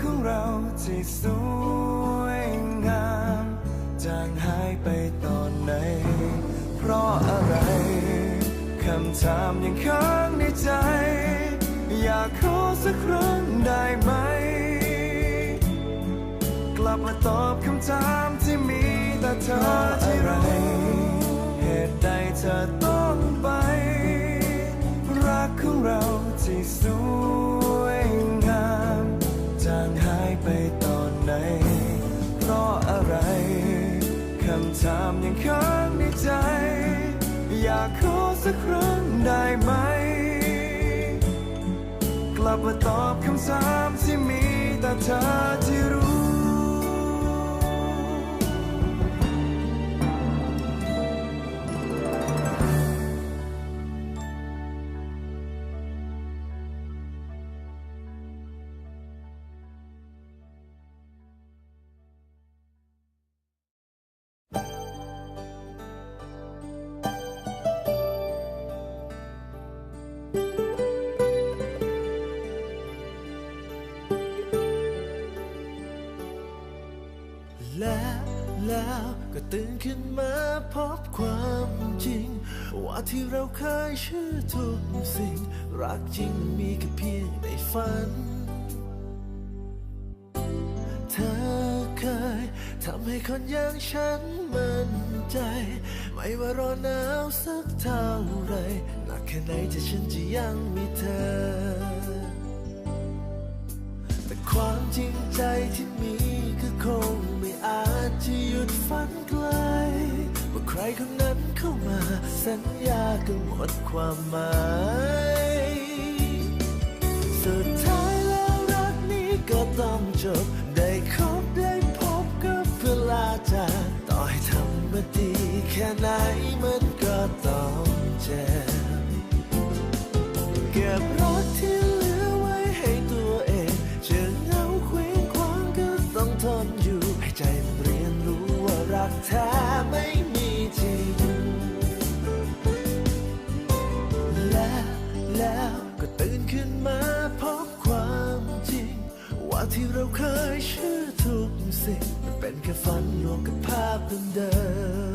ของเราที่สวยงามจางหายไปตอนไหน เพราะอะไรคำถามยังค้างในใจ อยากขอสักครั้งได้ไหม กลับมาตอบคำถามที่มีแต่เธอที่รู้เหตุใดเธอต้องไป รักของเราที่สวย คำถามยังค้างในใจ อยากขอสักครั้งได้ไหม กลับมาตอบคำถามที่มีแต่เธอที่รู้ และแล้วก็ตื่นขึ้นมาพบความจริง ว่าที่เราเคยเชื่อทุกสิ่ง รักจริงมีแค่เพียงในฝัน เธอเคยทำให้คนอย่างฉันมั่นใจ ไม่ว่าร้อนหนาวสักเท่า ไรหนักแค่ไหนที่ฉันจะยังมีเธอ แต่ความจริงใจที่มีก็คงไม่อาจจะหยุดฝันไกลว่าใครคนนั้นเข้ามา สัญญาก็หมดความหมายสุดท้ายแล้วรักนี้ก็ต้องจบได้คบได้พบก็เพื่อลาจากต่อให้ทำมาดีแค่ไหนมัน ว่ารักแท้ไม่มีจริงแล้วแล้วก็ตื่นขึ้นมาพบความจริง ว่าที่เราเคยเชื่อทุกสิ่ง มันเป็นแค่ฝันลวงกับภาพเดิม